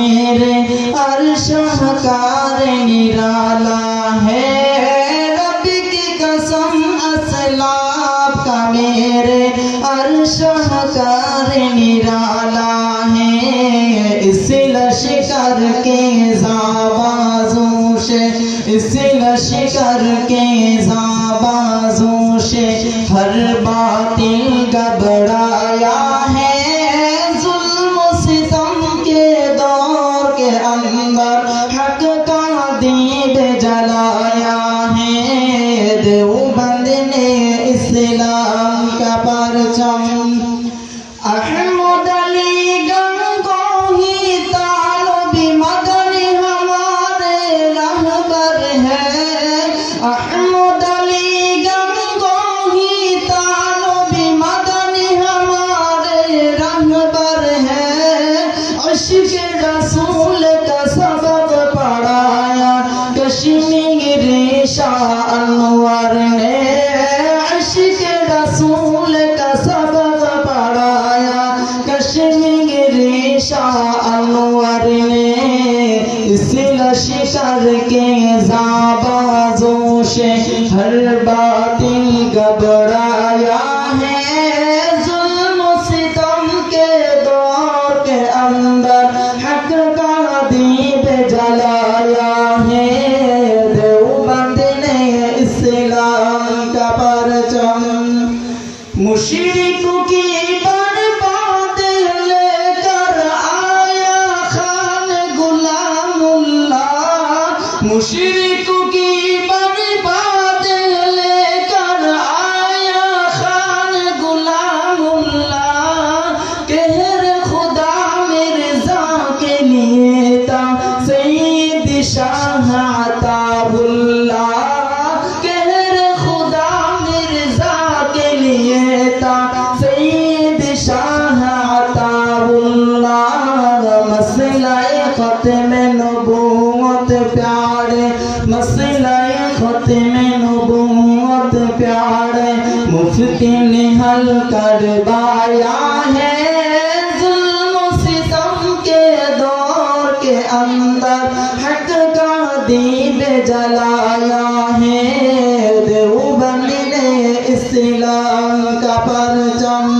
میرے عرش کار نرالا ہے۔ رب کی قسم اسلاف کا میرے عرش کار نرالا ہے۔ اس لشکر کے زابازوں سے، اس لشکر کے زابازوں سے ہر باطل اسلام کا پرچم احمد علی گنگوہی طالب مدن ہمارے رہبر ہے احمد علی گنگوہی طالب مدن ہمارے رہبر ہے عشق رسول کا سبب پڑھایا کشمیر شاہ انور نے اس لشکر کے زابازوں سے ہر باطل گبڑایا ہے۔ ظلم و ستم کے دور کے اندر حق کا دیپ جلایا ہے۔ دیوبند نے اسلام کا پرچم مشرق کی برباد مشرق کی برباد لے کر آیا خان غلام اللہ۔ کہر خدا مرزا کے لیے تھا۔ سید شاہ پیارے مفتی نے حل کروایا ہے۔ ظلم و ستم کے دور کے اندر حق کا دیپ جلایا ہے۔ دیوبند نے اسلام کا پرچم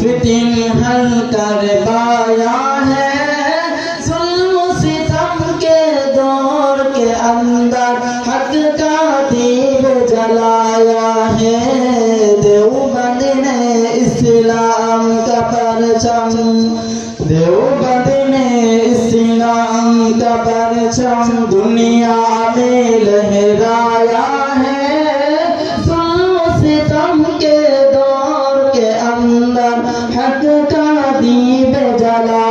فتن حل کر پایا ہے۔ ظلم ستم کے دور کے اندر حق کا دیپ جلایا ہے۔ دیوبند نے اسلام کا پرچم۔ دیوبند نے اسلام کا پرچم۔ دنیا حق کا جلا